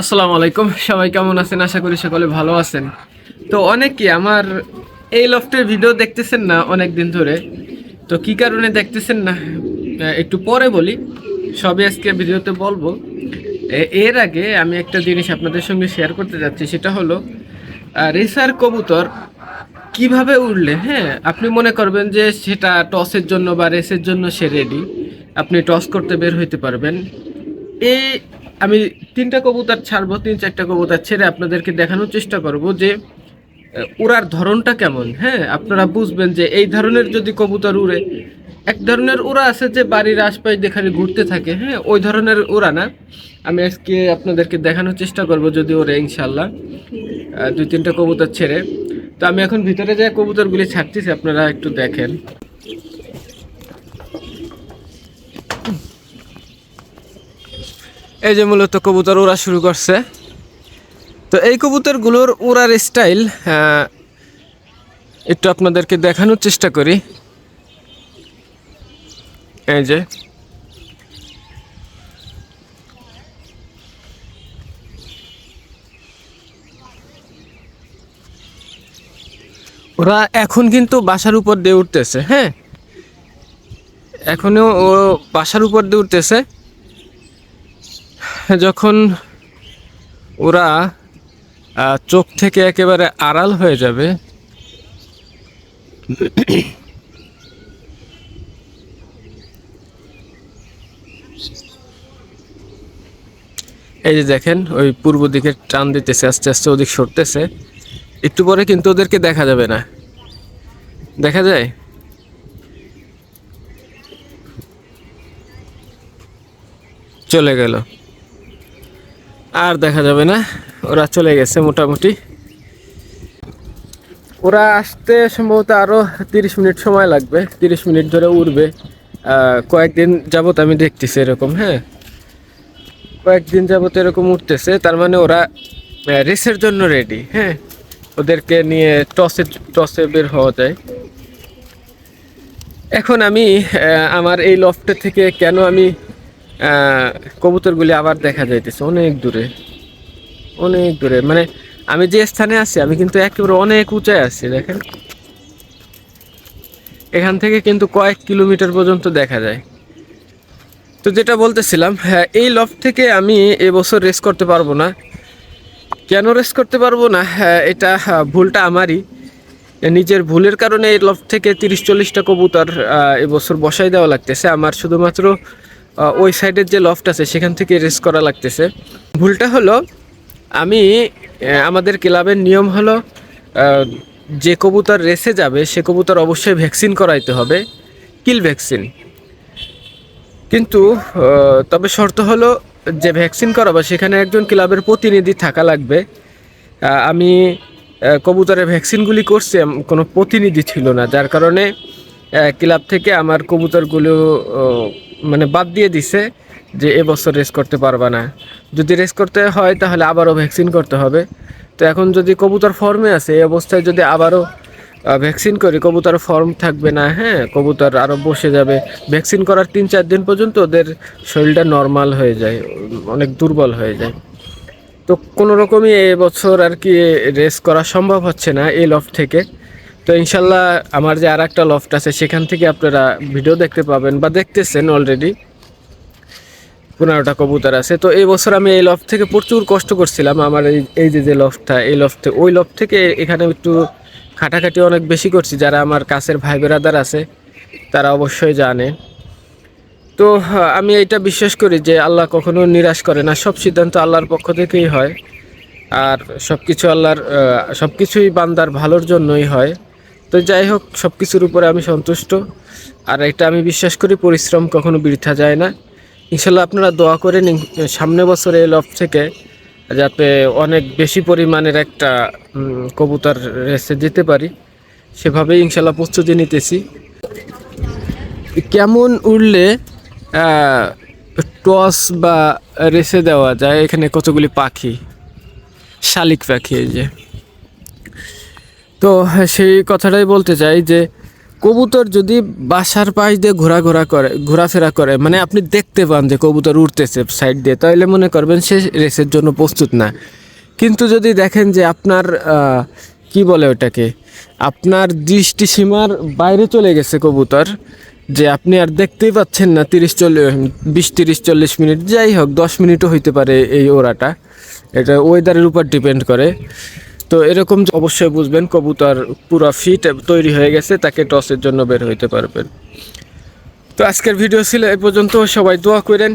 আসসালামু আলাইকুম। সবাই কেমন আছেন? আশা করি সকলে ভালো আছেন। তো অনেকে আমার এই লফটের ভিডিও দেখতেছেন না অনেক দিন ধরে। তো কি কারণে দেখতেছেন না? একটু পরে বলি। সবই আজকে ভিডিওতে বলব। এর আগে আমি একটা জিনিস আপনাদের সঙ্গে শেয়ার করতে যাচ্ছি, সেটা হলো রেসার কবুতর কীভাবে উঠলে হ্যাঁ? আপনি মনে করবেন যে সেটা টসের জন্য বা রেসের জন্য সে রেডি আপনি টস করতে বের হইতে পারবেন। এই আমি তিনটা কবুতর ছাড়বো, তিন চারটা কবুতর ছেড়ে আপনাদেরকে দেখানোর চেষ্টা করব যে উড়ার ধরনটা কেমন হ্যাঁ? আপনারা বুঝবেন যে এই ধরনের যদি কবুতর উড়ে, এক ধরনের উড়া আছে যে বাড়ির আশপাশ দেখানে ঘুরতে থাকে হ্যাঁ? ওই ধরনের উড়া না। আমি আজকে আপনাদেরকে দেখানোর চেষ্টা করব যদি ওরে ইনশাল্লাহ দুই তিনটা কবুতর ছেড়ে। তো আমি এখন ভিতরে যাই কবুতরগুলি ছাড়তেছি, আপনারা একটু দেখেন। এই যে মূলত কবুতর ওড়া শুরু করছে। তো এই কবুতরগুলোর উড়ার স্টাইল একটু আপনাদেরকে দেখানোর চেষ্টা করি। এই যে। ওরা এখন কিন্তু বাসার উপর দিয়ে উঠতেছে হ্যাঁ? এখনও ও বাসার উপর দিয়ে উঠতেছে। যখন ওরা চোখ থেকে একেবারে আড়াল হয়ে যাবে, এই যে দেখেন, ওই পূর্ব দিকে টান দিতেছে, আস্তে আস্তে ওদিক সরতেছে। একটু পরে কিন্তু ওদেরকে দেখা যাবে না। দেখা যায়? চলে গেল। আর দেখা যাবে না। ওরা চলে গেছে মোটামুটি। ওরা আসতে সম্ভবত আরও তিরিশ মিনিট সময় লাগবে। তিরিশ মিনিট ধরে উড়বে। কয়েকদিন যাবত আমি দেখতেছি এরকম হ্যাঁ। কয়েকদিন যাবত এরকম উঠতেছে। তার মানে ওরা রেসের জন্য রেডি হ্যাঁ। ওদেরকে নিয়ে টসে টসে বের হওয়া যায়। এখন আমি আমার এই লফটের থেকে কেন আমি কবুতরগুলি আবার দেখা যাইতেছে অনেক দূরে। অনেক দূরে। মানে আমি যে স্থানে আছি আমি কিন্তু একেবারে অনেক উঁচায় আছি দেখেন। এখান থেকে কিন্তু কয়েক কিলোমিটার পর্যন্ত দেখা যায়। তো যেটা বলতেছিলাম হ্যাঁ এই লফট থেকে আমি এবছর রেস করতে পারব না। কেন রেস করতে পারব না? হ্যাঁ, এটা হ্যাঁ, ভুলটা আমারই। নিজের ভুলের কারণে এই লফট থেকে তিরিশ চল্লিশটা কবুতর এবছর বসাই দেওয়া লাগতেছে। আমার শুধুমাত্র ওই সাইডের যে লফট আছে, সেখান থেকে রেস করা লাগতেছে। ভুলটা হলো, আমি আমাদের ক্লাবের নিয়ম হলো যে কবুতর রেসে যাবে, সে কবুতর অবশ্যই ভ্যাকসিন করাইতে হবে কিল ভ্যাকসিন কিন্তু তবে শর্ত হলো, যে ভ্যাকসিন করাবো, সেখানে একজন ক্লাবের প্রতিনিধি থাকা লাগবে। আমি কবুতরের ভ্যাকসিনগুলি করছি কোনো প্রতিনিধি ছিল না। যার কারণে ক্লাব থেকে আমার কবুতরগুলো মানে বাদ দিয়ে দিছে যে এবছর রেস করতে পারবা না। যদি রেস করতে হয়, তাহলে আবারও ভ্যাকসিন করতে হবে। তো এখন যদি কবুতর ফর্মে আছে, এই অবস্থায় যদি আবারও ভ্যাকসিন করি, কবুতর ফর্ম থাকবে না হ্যাঁ কবুতর আরও বসে যাবে। ভ্যাকসিন করার তিন চার দিন পর্যন্ত ওদের শরীরটা নর্মাল হয়ে যায়, অনেক দুর্বল হয়ে যায়। তো কোনো রকমই এবছর আর কি রেস করা সম্ভব হচ্ছে না, এই লফট থেকে। তো ইনশাল্লাহ আমার যে আর একটা লফট আছে, সেখান থেকে আপনারা ভিডিও দেখতে পাবেন বা দেখতেছেন অলরেডি পনেরোটা কবুতর আছে। তো এই বছর আমি এই লফট থেকে প্রচুর কষ্ট করছিলাম। আমার এই এই যে যে লফটটা এই লফটে ওই লফট থেকে এখানে একটু খাটাখাটি অনেক বেশি করছি। যারা আমার কাছের ভাই বেরাদার আছে, তারা অবশ্যই জানে। তো আমি এটা বিশ্বাস করি যে আল্লাহ কখনো নিরাশ করে না। সব সিদ্ধান্ত আল্লাহর পক্ষ থেকেই হয়। আর সব কিছু আল্লাহর সব কিছুই বান্দার ভালোর জন্যই হয়। তো যাই হোক সব কিছুর উপরে আমি সন্তুষ্ট। আর এটা আমি বিশ্বাস করি, পরিশ্রম কখনো বৃথা যায় না। ইনশাল্লাহ আপনারা দোয়া করেন সামনে বছরে এই লফ থেকে যাতে অনেক বেশি পরিমাণের একটা কবুতর রেসে যেতে পারি। সেভাবেই ইনশাল্লাহ প্রস্তুতি নিতেছি। কেমন উড়লে টস বা রেসে দেওয়া যায়? এখানে কতগুলি পাখি? শালিক পাখি এই যে। তো সেই কথাটাই বলতে চাই যে কবুতর যদি বাসার পাশ দিয়ে ঘোরাঘোরা করে, ঘোরাফেরা করে মানে আপনি দেখতে পান যে কবুতর উঠতেছে সাইড দিয়ে, তাহলে মনে করবেন সে রেসের জন্য প্রস্তুত না। কিন্তু যদি দেখেন যে আপনার কি বলে ওটাকে, আপনার দৃষ্টি সীমার বাইরে চলে গেছে কবুতর, যে আপনি আর দেখতেই পাচ্ছেন না তিরিশ চল্লিশ, বিশ তিরিশ চল্লিশ মিনিট, যাই হোক, দশ মিনিটও হইতে পারে এই ওড়াটা। এটা ওয়েদারের উপর ডিপেন্ড করে। তো এরকম অবশ্যই বুঝবেন, কবুতর পুরো ফিট তৈরি হয়ে গেছে, তাকে টসের জন্য বের হইতে পারবেন। তো আজকের ভিডিও ছিল এ পর্যন্ত, সবাই দোয়া করেন।